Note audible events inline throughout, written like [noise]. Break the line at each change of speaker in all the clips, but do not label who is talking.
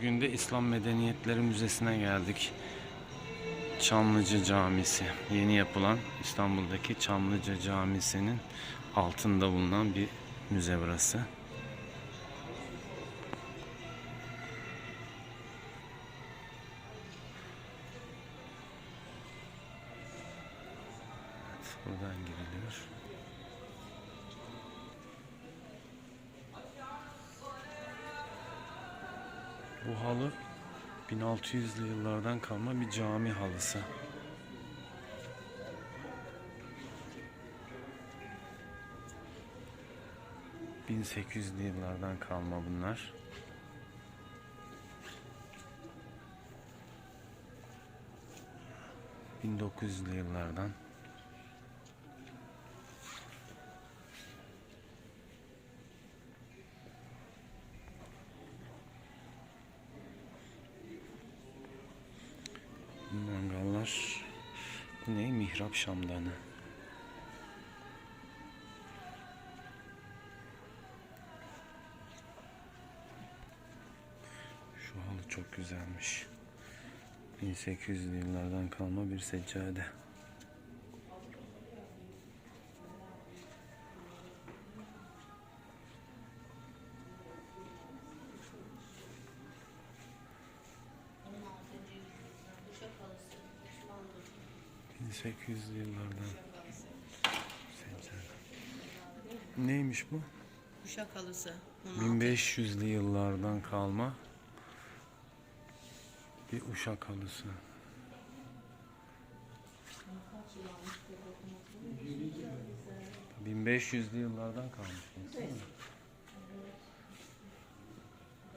Bugün de İslam Medeniyetleri Müzesi'ne geldik. Çamlıca Camisi. Yeni yapılan İstanbul'daki Çamlıca Camisi'nin altında bulunan bir müze burası. 1600'lü yıllardan kalma bir cami halısı. ...1800'lü yıllardan kalma bunlar. ...1900'lü yıllardan. Mangallar. Bu ne? Mihrap şamdanı. Şu halı çok güzelmiş. 1800'lü yıllardan kalma bir seccade.
Uşak halısı,
1800'lü yıllardan. Neymiş bu?
Uşak halısı. 16.
1500'lü yıllardan kalma bir uşak halısı. ...1500'lü yıllardan kalmış.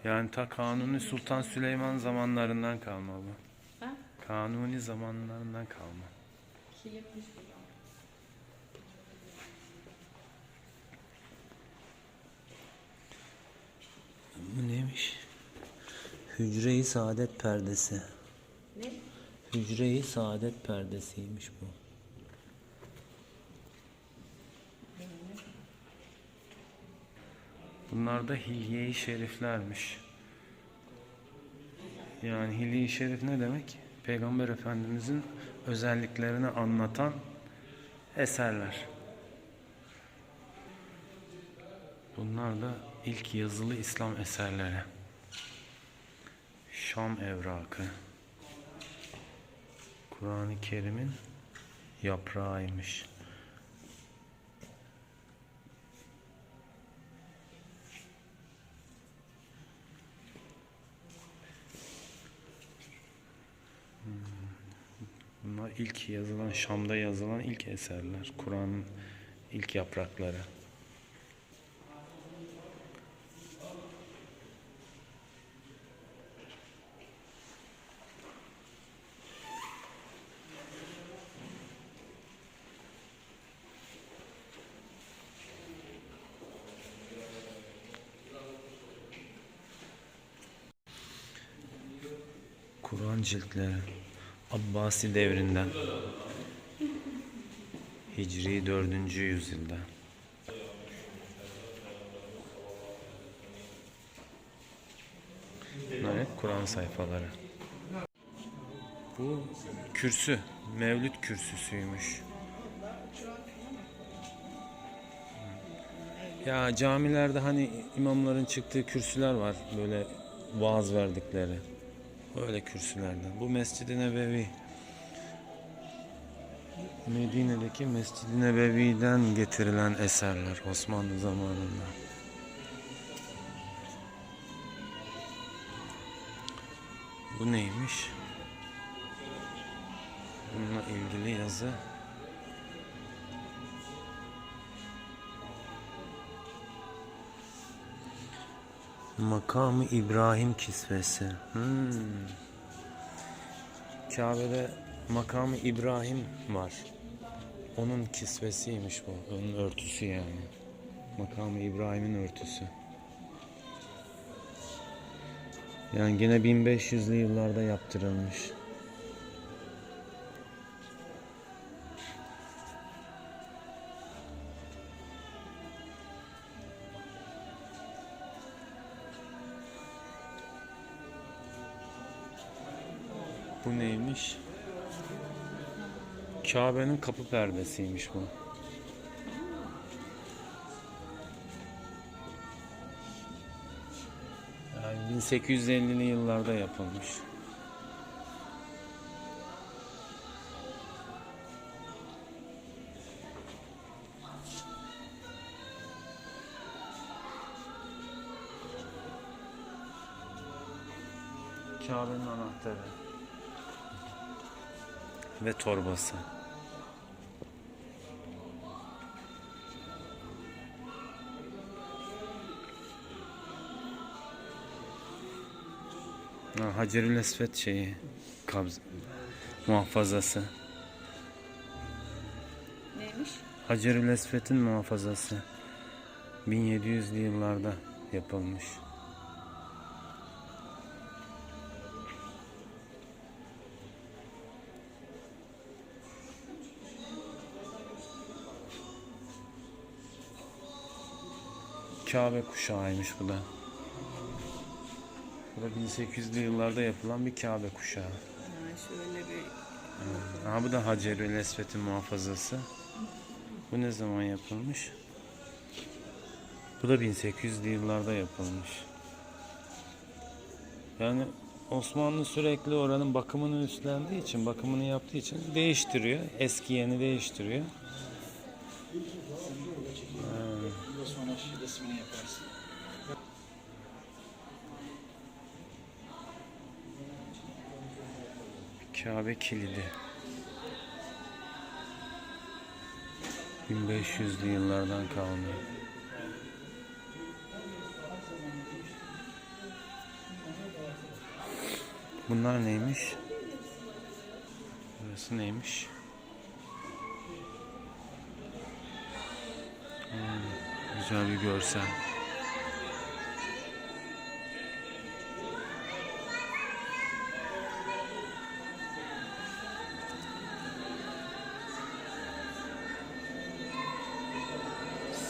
Yani ta Kanuni Sultan Süleyman zamanlarından kalma bu.
Ha?
Kanuni zamanlarından kalma.
Şey yapmış bu.
Bu neymiş? Hücre-i Saadet Perdesi.
Ne?
Hücre-i Saadet Perdesiymiş bu. Bunlar da Hilye-i Şeriflermiş. Yani Hilye-i Şerif ne demek? Peygamber Efendimizin özelliklerini anlatan eserler. Bunlar da ilk yazılı İslam eserleri. Şam evrakı. Kur'an-ı Kerim'in yaprağıymış. Bunlar ilk yazılan, Şam'da yazılan ilk eserler. Kur'an'ın ilk yaprakları. Kur'an ciltleri Abbasi devrinden Hicri 4. yüzyılda Bunlar hep Kur'an sayfaları. Bu kürsü, Mevlüt kürsüsüymüş. Ya camilerde hani imamların çıktığı kürsüler var böyle vaaz verdikleri. Öyle kürsülerden. Bu Mescid-i Nebevi. Medine'deki Mescid-i Nebevi'den getirilen eserler Osmanlı zamanında. Bu neymiş? Bununla ilgili yazı. Makamı İbrahim kisvesi. Hmm. Kabe'de makamı İbrahim var. Onun kisvesiymiş bu. Onun örtüsü yani. Makamı İbrahim'in örtüsü. Yani gene 1500'lü yıllarda yaptırılmış. Neymiş? Kabe'nin kapı perdesiymiş bu. Yani 1850'li yıllarda yapılmış. Kabe'nin anahtarı ve torbası. Ha, Hacerül Esved şeyi kabz muhafazası.
Neymiş?
Hacerül Esved'in muhafazası 1700'lü yıllarda yapılmış. Kabe kuşağıymış bu da. Bu da 1800'lü yıllarda yapılan bir Kabe kuşağı.
Ha, şöyle bir
Aha bu da Hacerül Esved'in muhafazası. Bu ne zaman yapılmış? Bu da 1800'lü yıllarda yapılmış. Yani Osmanlı sürekli oranın bakımını üstlendiği için, bakımını yaptığı için değiştiriyor. Eski yeni değiştiriyor.
Ve sonra resmini yaparsın.
Kabe kilidi. 1500'lü yıllardan kalma. Bunlar neymiş? Burası neymiş? Güzel bir görsel.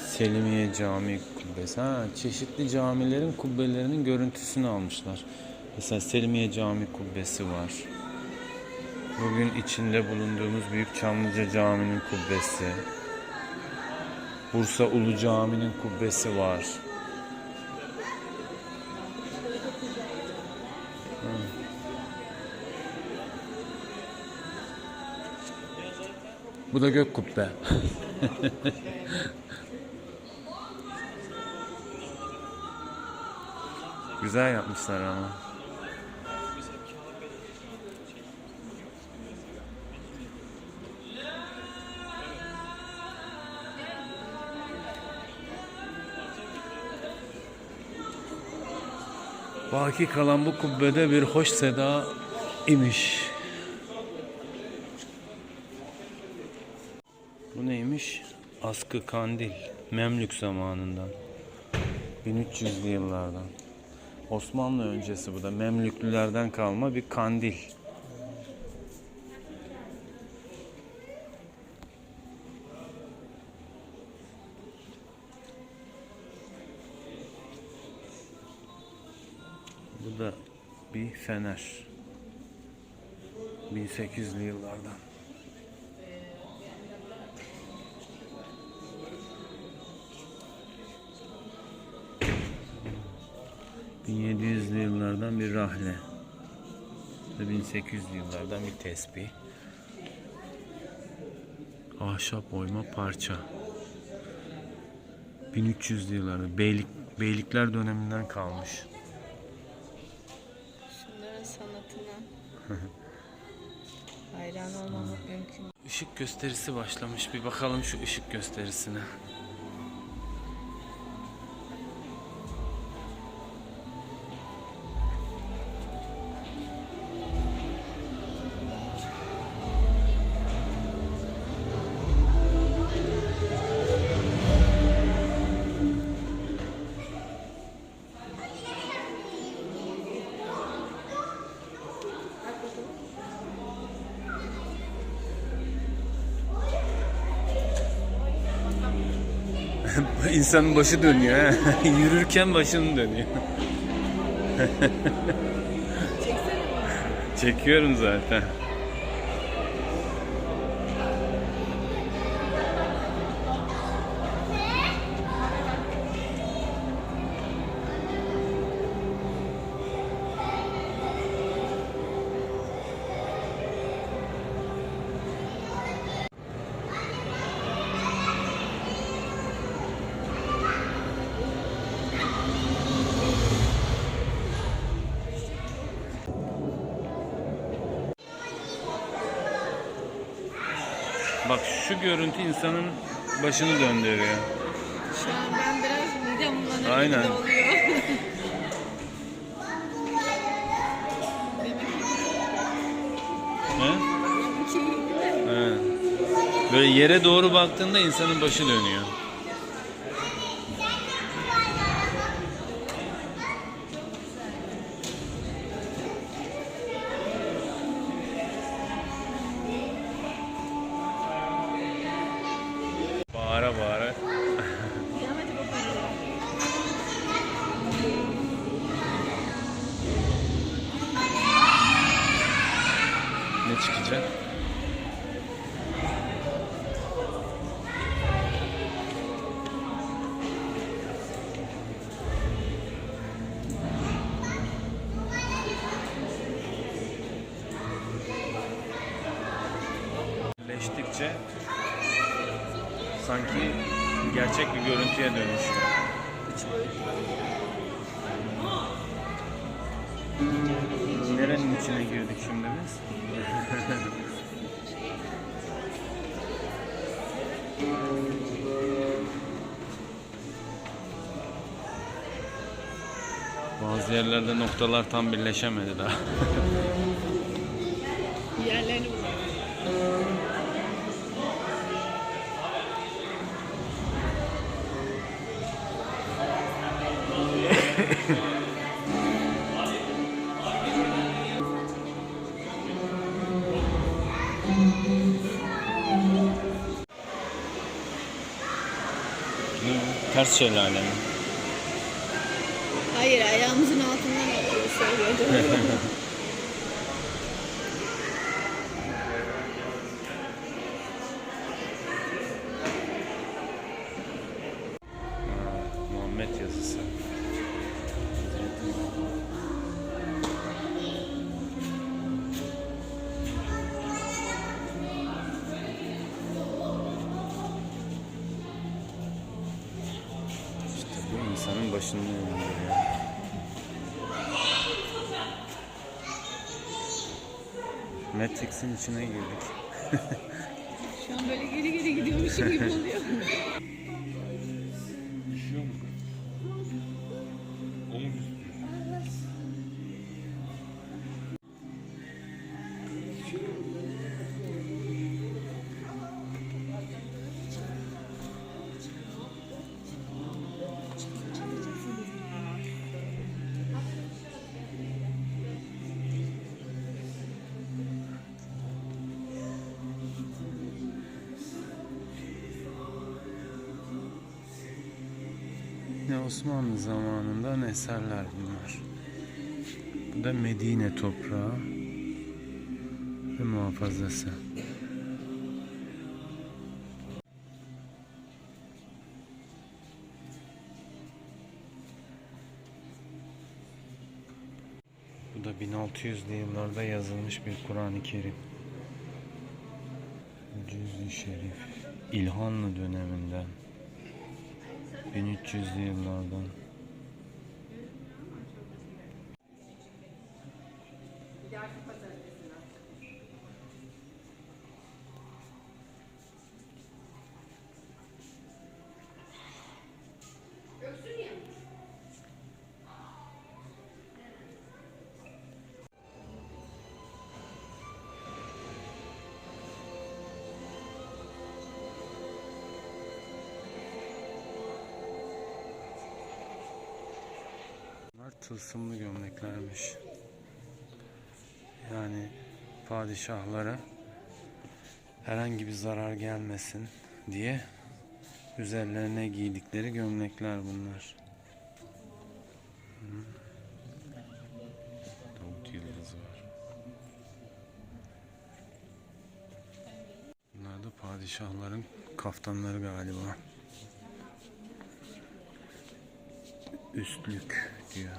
Selimiye Cami Kubbesi. Ha, çeşitli camilerin kubbelerinin görüntüsünü almışlar. Mesela Selimiye Cami Kubbesi var. Bugün içinde bulunduğumuz Büyük Çamlıca Cami'nin kubbesi. Bursa Ulu Cami'nin kubbesi var. Bu da gök kubbe. [laughs] Güzel yapmışlar ama. Baki kalan bu kubbede bir hoş seda imiş. Bu neymiş? Askı kandil. Memlük zamanından. 1300'lü yıllardan. Osmanlı öncesi bu da. Memlüklülerden kalma bir kandil. Fener. 1800'lü yıllardan. ...1700'lü yıllardan bir rahle... ...ve 1800'lü yıllardan bir tesbih... ...ahşap oyma parça... ...1300'lü yıllarda... Beylik, ...beylikler döneminden kalmış...
hayran olmamak mümkün.
Işık gösterisi başlamış. Bir bakalım şu ışık gösterisine. [laughs] İnsanın başı dönüyor. he. [laughs] Yürürken başının dönüyor. [laughs] Çekiyorum zaten. Bak şu görüntü insanın başını döndürüyor.
Şu an ben biraz midem bulanır
Aynen.
oluyor. [laughs]
He? [laughs] He. Böyle yere doğru baktığında insanın başı dönüyor. Sanki gerçek bir görüntüye dönüşüyor. Nerenin içine girdik şimdi biz? Bazı yerlerde noktalar tam birleşemedi daha. [laughs] Ters şelale mi?
Hayır ayağımızın altından akıyor söylüyordum. [laughs]
İnsanın başında dönüyor. Matrix'in içine girdik.
Şu an böyle geri geri gidiyormuşum gibi oluyor. [laughs]
Osmanlı zamanından eserler bunlar. Bu da Medine toprağı ve muhafazası. Bu da 1600'lü yıllarda yazılmış bir Kur'an-ı Kerim. Cüz-i Şerif. İlhanlı döneminden. 1300'lü yıllardan. Bunlar tılsımlı gömleklermiş. Yani padişahlara herhangi bir zarar gelmesin diye üzerlerine giydikleri gömlekler bunlar. Davut yıldızı var. Bunlar da padişahların kaftanları galiba. Üstlük diyor.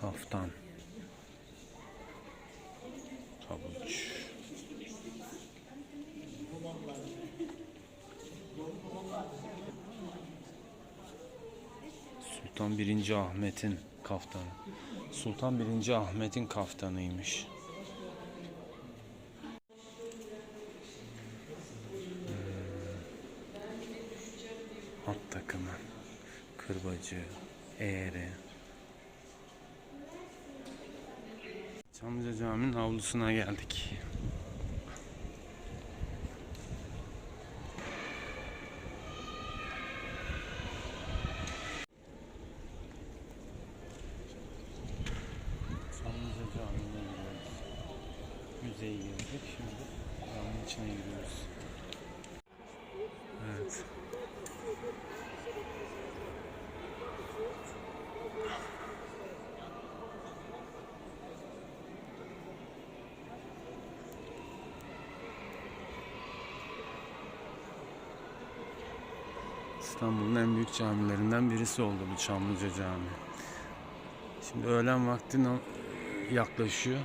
Kaftan. Tabuç. Sultan 1. Ahmet'in kaftanı. Sultan 1. Ahmet'in kaftanıymış. Kırbacı, eğri. Çamlıca Camii'nin avlusuna geldik. Çamlıca Camii'ne giriyoruz. Müzeye girdik. Şimdi caminin içine giriyoruz. Evet. İstanbul'un en büyük camilerinden birisi oldu bu Çamlıca Camii. Şimdi öğlen vakti yaklaşıyor.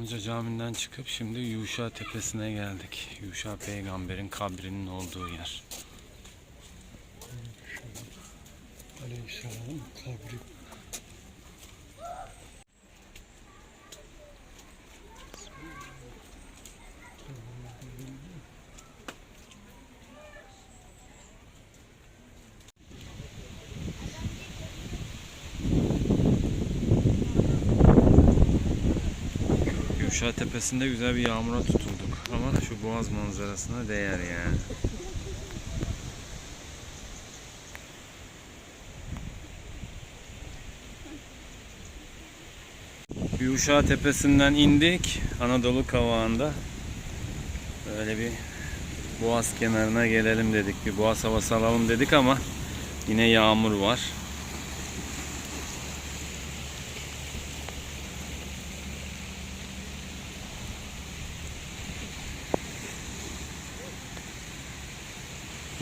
Çamlıca Camii'nden çıkıp şimdi Yuşa Tepesi'ne geldik. Yuşa peygamberin kabrinin olduğu yer.
Aleyhisselam kabri.
Yuşa Tepesi'nde güzel bir yağmura tutulduk. Ama şu boğaz manzarasına değer yani. Yuşa Tepesi'nden indik. Anadolu Kavağı'nda. Böyle bir boğaz kenarına gelelim dedik. Bir boğaz havası alalım dedik ama yine yağmur var.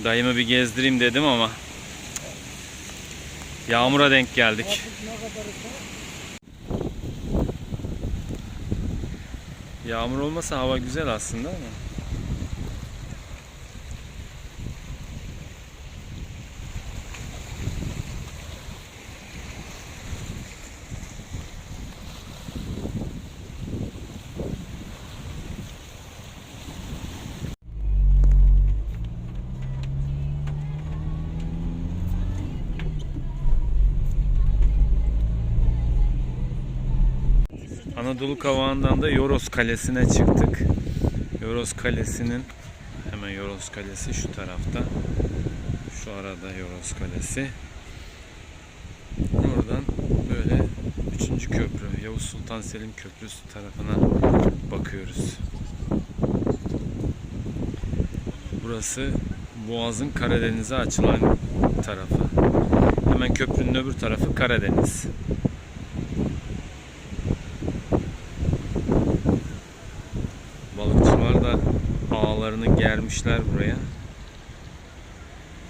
Dayımı bir gezdireyim dedim ama yağmura denk geldik. Yağmur olmasa hava güzel aslında ama. Anadolu Kavağı'ndan da Yoros Kalesi'ne çıktık. Yoros Kalesi'nin hemen Yoros Kalesi şu tarafta. Şu arada Yoros Kalesi. Oradan böyle 3. köprü Yavuz Sultan Selim Köprüsü tarafına bakıyoruz. Burası Boğaz'ın Karadeniz'e açılan tarafı. Hemen köprünün öbür tarafı Karadeniz. Balıkçılar da ağlarını germişler buraya.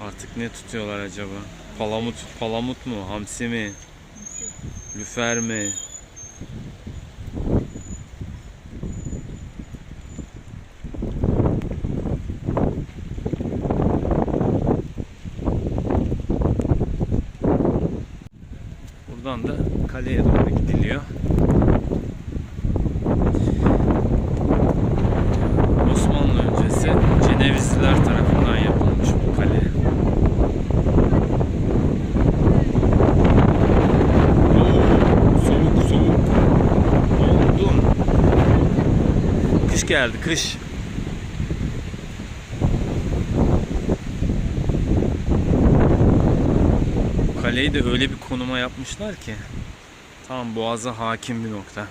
Artık ne tutuyorlar acaba? Palamut, palamut mu? Hamsi mi? Lüfer mi? Buradan da kaleye doğru gidiliyor. Osmanlı öncesi Cenevizliler tarafından yapılmış bu kale. Oo, soğuk soğuk. Geldi kış. Kaleyi de öyle bir konuma yapmışlar ki tam boğaza hakim bir nokta.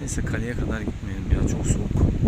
Neyse kaleye kadar gitmeyelim ya çok soğuk.